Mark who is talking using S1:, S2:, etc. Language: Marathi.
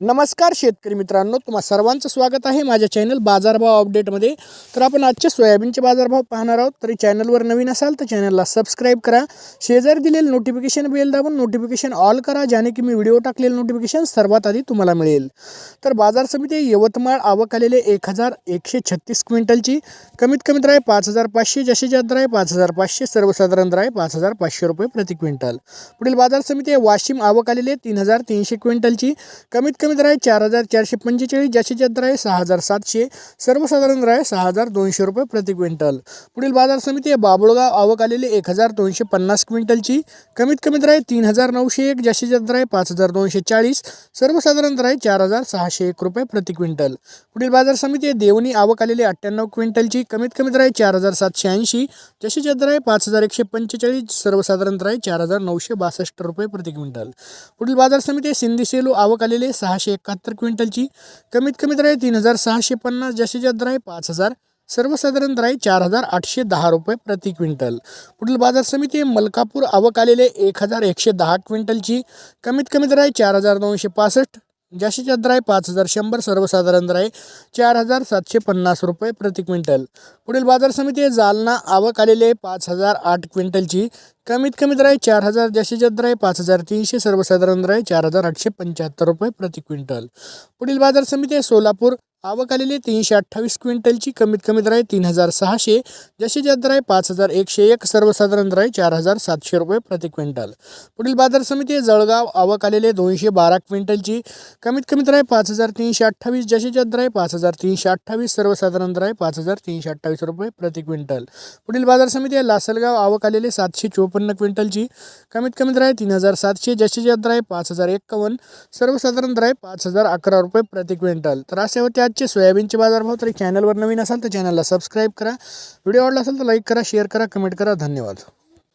S1: नमस्कार शेतकरी मित्रांनो तुम्हा सर्वांचं स्वागत आहे माझ्या चॅनल बाजारभाव अपडेटमध्ये तर आपण आजचे सोयाबीनचे बाजारभाव पाहणार आहोत. तरी चॅनलवर नवीन असाल तर चॅनलला सबस्क्राईब करा. शेजारी दिलेलं नोटिफिकेशन बेल दाबून नोटिफिकेशन ऑल करा ज्याने की मी व्हिडिओ टाकलेलं नोटिफिकेशन सर्वात आधी तुम्हाला मिळेल. तर बाजार समिती यवतमाळ आवक आलेले एक हजार एकशे छत्तीस क्विंटलची. कमीत कमीत राय पाच हजार पाचशे जशी जात आहे पाच हजार पाचशे सर्वसाधारण राय पाच हजार पाचशे रुपये प्रति क्विंटल. पुढील बाजार समिती आहे वाशिम आवक आलेले तीन हजार तीनशे क्विंटलची. कमीत कमी कमी दर आहे चार हजार चारशे पंचेचाळीस जास्तीत जास्त आहे सहा हजार सातशे सर्वसाधारण राय सहा हजार दोनशे रुपये प्रति क्विंटल. पुढील बाजार समिती आहे बाबुळगाव आवक आलेले एक हजार दोनशे पन्नास क्विंटलची. कमीत कमीत राय तीन हजार नऊशे एक जास्तीत जास्त आहे पाच हजार दोनशे चाळीस सर्वसाधारण राय चार हजार सहाशे एक रुपये प्रति क्विंटल. पुढील बाजार समिती आहे देवणी आवक आलेली अठ्ठ्याण्णव क्विंटलची. कमीत कमीत राय चार हजार सातशे ऐंशी जशी जास्त आहे पाच हजार एकशे पंचेचाळीस सर्वसाधारण आहे चार हजार नऊशे बासष्ट रुपये प्रति क्विंटल. पुढील बाजार समिती आहे सिंधी सेलू आवक आलेले सहाशे एकाहत्तर क्विंटलची. कमीत कमी दर आहे तीन हजार सहाशे पन्नास जास्तीत जास्त आहे पाच हजार सर्वसाधारण राय चार हजार आठशे दहा रुपये प्रति क्विंटल. पुढील बाजार समिती मलकापूर आवक आलेले एक हजार एकशे दहा क्विंटलची. कमीत कमी दर आहे चार हजार दोनशे पासष्ट जास्तीत दर आहे पाच हजार शंभर सर्वसाधारण दर आहे चार हजार सातशे पन्नास रुपये प्रति क्विंटल. पुढील बाजार समिती आहे जालना आवक आलेले पाच हजार आठ क्विंटलची. कमीत कमी दर आहे चार हजार जास्तीत जास्त आहे पाच हजार तीनशे सर्वसाधारण दर आहे चार हजार आठशे पंच्याहत्तर रुपये प्रति क्विंटल. पुढील बाजार समिती आहे सोलापूर आवक आलेली तीनशे अठ्ठावीस क्विंटलची कमीत कमी दर आहे तीन हजार सहाशे जशी जास्त आहे पाच हजार एकशे एक सर्वसाधारण राय चार हजार सातशे रुपये प्रति क्विंटल. पुढील बाजार समिती आहे. जळगाव आवक आलेले दोनशे बारा क्विंटलची कमीत कमीत राय पाच हजार तीनशे अठ्ठावीस जशी जास्त आहे पाच हजार तीनशे अठ्ठावीस सर्वसाधारण राय पाच हजार तीनशे अठ्ठावीस रुपये प्रति क्विंटल. पुढील बाजार समिती आहे. लासलगाव आवक आलेले सातशे चोपन्न क्विंटलची कमीत कमीत राय तीन हजार सातशे जशी जास्त आहे पाच हजार एक्कावन्न सर्वसाधारण राय पाच हजार अकरा रुपये प्रति क्विंटल. तर असे होते आजचे सोयाबीनचे बाजारभाव तरी चॅनलवर नवीन असाल तर चॅनलला सबस्क्राईब करा. व्हिडिओ आवडला असेल तर लाईक करा शेअर करा कमेंट करा. धन्यवाद.